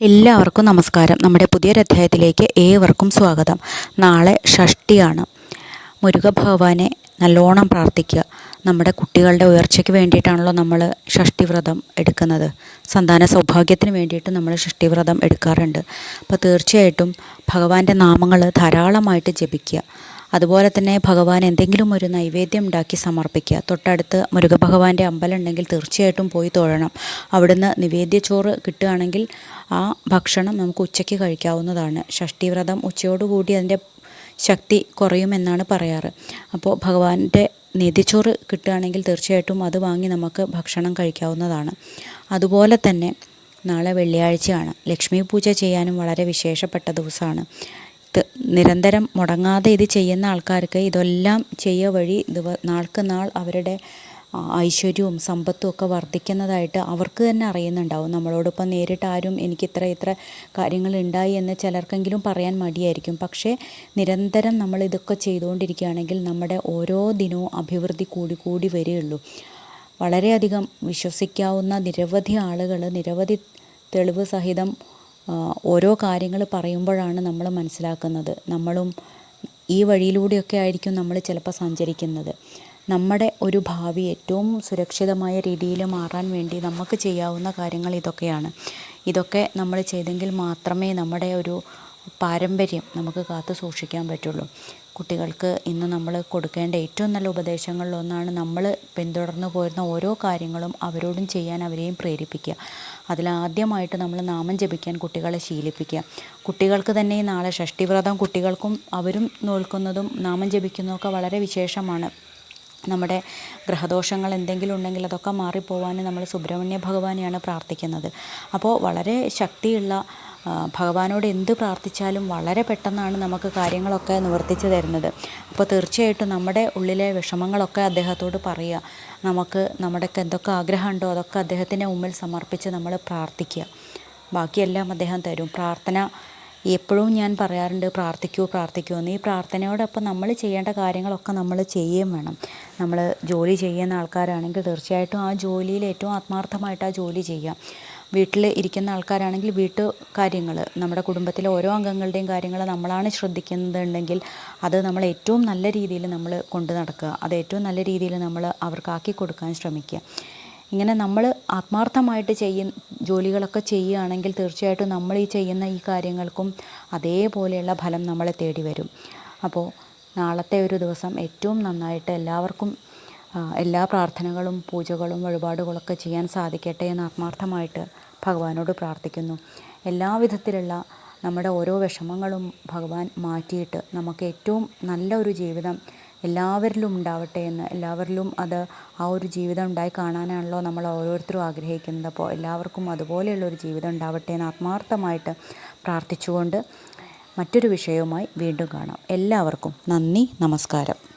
എല്ലാവർക്കും നമസ്കാരം. നമ്മുടെ പുതിയൊരധ്യായത്തിലേക്ക് ഏവർക്കും സ്വാഗതം. നാളെ ഷഷ്ടിയാണ്. മുരുക ഭഗവാനെ നല്ലോണം പ്രാർത്ഥിക്കുക. നമ്മുടെ കുട്ടികളുടെ ഉയർച്ചയ്ക്ക് വേണ്ടിയിട്ടാണല്ലോ നമ്മൾ ഷഷ്ടിവ്രതം എടുക്കുന്നത്. സന്താന സൗഭാഗ്യത്തിന് വേണ്ടിയിട്ട് നമ്മൾ ഷഷ്ടിവ്രതം എടുക്കാറുണ്ട്. അപ്പോൾ തീർച്ചയായിട്ടും ഭഗവാന്റെ നാമങ്ങൾ ധാരാളമായിട്ട് ജപിക്കുക. അതുപോലെ തന്നെ ഭഗവാൻ എന്തെങ്കിലും ഒരു നൈവേദ്യം ഉണ്ടാക്കി സമർപ്പിക്കുക. തൊട്ടടുത്ത് മുരുകഭഗവാന്റെ അമ്പലം ഉണ്ടെങ്കിൽ തീർച്ചയായിട്ടും പോയി തൊഴണം. അവിടുന്ന് നിവേദ്യച്ചോറ് കിട്ടുകയാണെങ്കിൽ ആ ഭക്ഷണം നമുക്ക് ഉച്ചയ്ക്ക് കഴിക്കാവുന്നതാണ്. ഷഷ്ടിവ്രതം ഉച്ചയോടുകൂടി അതിന്റെ ശക്തി കുറയുമെന്നാണ് പറയാറ്. അപ്പോൾ ഭഗവാന്റെ നെതിച്ചോറ് കിട്ടുകയാണെങ്കിൽ തീർച്ചയായിട്ടും അത് വാങ്ങി നമുക്ക് ഭക്ഷണം കഴിക്കാവുന്നതാണ്. അതുപോലെ തന്നെ നാളെ വെള്ളിയാഴ്ചയാണ്. ലക്ഷ്മി പൂജ ചെയ്യാനും വളരെ വിശേഷപ്പെട്ട ദിവസമാണ്. നിരന്തരം മുടങ്ങാതെ ഇത് ചെയ്യുന്ന ആൾക്കാർക്ക് ഇതെല്ലാം ചെയ്യുക വഴി ദിവ നാൾക്ക് നാൾ അവരുടെ ഐശ്വര്യവും സമ്പത്തും ഒക്കെ വർദ്ധിക്കുന്നതായിട്ട് അവർക്ക് തന്നെ അറിയുന്നുണ്ടാവും. നമ്മളോടൊപ്പം നേരിട്ട് ആരും എനിക്ക് ഇത്ര ഇത്ര കാര്യങ്ങൾ ഉണ്ടായി എന്ന് ചിലർക്കെങ്കിലും പറയാൻ മടിയായിരിക്കും. പക്ഷേ നിരന്തരം നമ്മൾ ഇതൊക്കെ ചെയ്തുകൊണ്ടിരിക്കുകയാണെങ്കിൽ നമ്മുടെ ഓരോ ദിനവും അഭിവൃദ്ധി കൂടി കൂടി വരികയുള്ളൂ. വളരെയധികം വിശ്വസിക്കാവുന്ന നിരവധി ആളുകൾ നിരവധി തെളിവ് സഹിതം ഓരോ കാര്യങ്ങൾ പറയുമ്പോഴാണ് നമ്മൾ മനസ്സിലാക്കുന്നത്. നമ്മളും ഈ വഴിയിലൂടെയൊക്കെ ആയിരിക്കും നമ്മൾ ചിലപ്പോൾ സഞ്ചരിക്കുന്നത്. നമ്മുടെ ഒരു ഭാവി ഏറ്റവും സുരക്ഷിതമായ രീതിയിൽ മാറാൻ വേണ്ടി നമുക്ക് ചെയ്യാവുന്ന കാര്യങ്ങൾ ഇതൊക്കെയാണ്. ഇതൊക്കെ നമ്മൾ ചെയ്തെങ്കിൽ മാത്രമേ നമ്മുടെ ഒരു പാരമ്പര്യം നമുക്ക് കാത്തു സൂക്ഷിക്കാൻ പറ്റുള്ളൂ. കുട്ടികൾക്ക് ഇന്ന് നമ്മൾ കൊടുക്കേണ്ട ഏറ്റവും നല്ല ഉപദേശങ്ങളിലൊന്നാണ് നമ്മൾ പിന്തുടർന്നു പോരുന്ന ഓരോ കാര്യങ്ങളും അവരോടും ചെയ്യാൻ അവരെയും പ്രേരിപ്പിക്കുക. അതിലാദ്യമായിട്ട് നമ്മൾ നാമം ജപിക്കാൻ കുട്ടികളെ ശീലിപ്പിക്കുക. കുട്ടികൾക്ക് തന്നെ നാളെ ഷഷ്ടിവ്രതം കുട്ടികൾക്കും അവരും നോൽക്കുന്നതും നാമം ജപിക്കുന്നതൊക്കെ വളരെ വിശേഷമാണ്. നമ്മുടെ ഗ്രഹദോഷങ്ങൾ എന്തെങ്കിലും ഉണ്ടെങ്കിൽ അതൊക്കെ മാറിപ്പോവാൻ നമ്മൾ സുബ്രഹ്മണ്യ ഭഗവാനെയാണ് പ്രാർത്ഥിക്കുന്നത്. അപ്പോൾ വളരെ ശക്തിയുള്ള ഭഗവാനോട് എന്ത് പ്രാർത്ഥിച്ചാലും വളരെ പെട്ടെന്നാണ് നമുക്ക് കാര്യങ്ങളൊക്കെ നിവർത്തിച്ചു തരുന്നത്. അപ്പോൾ തീർച്ചയായിട്ടും നമ്മുടെ ഉള്ളിലെ വിഷമങ്ങളൊക്കെ അദ്ദേഹത്തോട് പറയുക. നമുക്ക് നമ്മുടെയൊക്കെ എന്തൊക്കെ ആഗ്രഹമുണ്ടോ അതൊക്കെ അദ്ദേഹത്തിന്റെ മുമ്പിൽ സമർപ്പിച്ച് നമ്മൾ പ്രാർത്ഥിക്കുക. ബാക്കിയെല്ലാം അദ്ദേഹം തരും. പ്രാർത്ഥന എപ്പോഴും ഞാൻ പറയാറുണ്ട് പ്രാർത്ഥിക്കൂ പ്രാർത്ഥിക്കൂ. എന്ന് ഈ പ്രാർത്ഥനയോടൊപ്പം നമ്മൾ ചെയ്യേണ്ട കാര്യങ്ങളൊക്കെ നമ്മൾ ചെയ്യുകയും വേണം. നമ്മൾ ജോലി ചെയ്യുന്ന ആൾക്കാരാണെങ്കിൽ തീർച്ചയായിട്ടും ആ ജോലിയിൽ ഏറ്റവും ആത്മാർത്ഥമായിട്ട് ആ ജോലി ചെയ്യാം വീട്ടിൽ ഇരിക്കുന്ന ആൾക്കാരാണെങ്കിൽ വീട്ടു കാര്യങ്ങൾ നമ്മുടെ കുടുംബത്തിലെ ഓരോ അംഗങ്ങളുടെയും കാര്യങ്ങൾ നമ്മളാണ് ശ്രദ്ധിക്കുന്നുണ്ടെങ്കിൽ അത് നമ്മൾ ഏറ്റവും നല്ല രീതിയിൽ നമ്മൾ കൊണ്ടു നടക്കുക. അത് ഏറ്റവും നല്ല രീതിയിൽ നമ്മൾ അവർക്കാക്കി കൊടുക്കാൻ ശ്രമിക്കുക. ഇങ്ങനെ നമ്മൾ ആത്മാർത്ഥമായിട്ട് ചെയ്യ ജോലികളൊക്കെ ചെയ്യുകയാണെങ്കിൽ തീർച്ചയായിട്ടും നമ്മൾ ഈ ചെയ്യുന്ന ഈ കാര്യങ്ങൾക്കും അതേപോലെയുള്ള ഫലം നമ്മളെ തേടി വരും. അപ്പോൾ നാളത്തെ ഒരു ദിവസം ഏറ്റവും നന്നായിട്ട് എല്ലാവർക്കും എല്ലാ പ്രാർത്ഥനകളും പൂജകളും വഴിപാടുകളൊക്കെ ചെയ്യാൻ സാധിക്കട്ടെ എന്ന് ആത്മാർത്ഥമായിട്ട് ഭഗവാനോട് പ്രാർത്ഥിക്കുന്നു. എല്ലാവിധത്തിലുള്ള നമ്മുടെ ഓരോ വിഷമങ്ങളും ഭഗവാൻ മാറ്റിയിട്ട് നമുക്ക് ഏറ്റവും നല്ല ഒരു ജീവിതം എല്ലാവരിലും ഉണ്ടാവട്ടെ എന്ന് എല്ലാവരിലും അത് ആ ഒരു ജീവിതം ഉണ്ടായി കാണാനാണല്ലോ നമ്മൾ ഓരോരുത്തരും ആഗ്രഹിക്കുന്നത്. അപ്പോൾ എല്ലാവർക്കും അതുപോലെയുള്ള ഒരു ജീവിതം ഉണ്ടാവട്ടെ എന്ന് ആത്മാർത്ഥമായിട്ട് പ്രാർത്ഥിച്ചുകൊണ്ട് മറ്റൊരു വിഷയവുമായി വീണ്ടും കാണാം. എല്ലാവർക്കും നന്ദി നമസ്കാരം.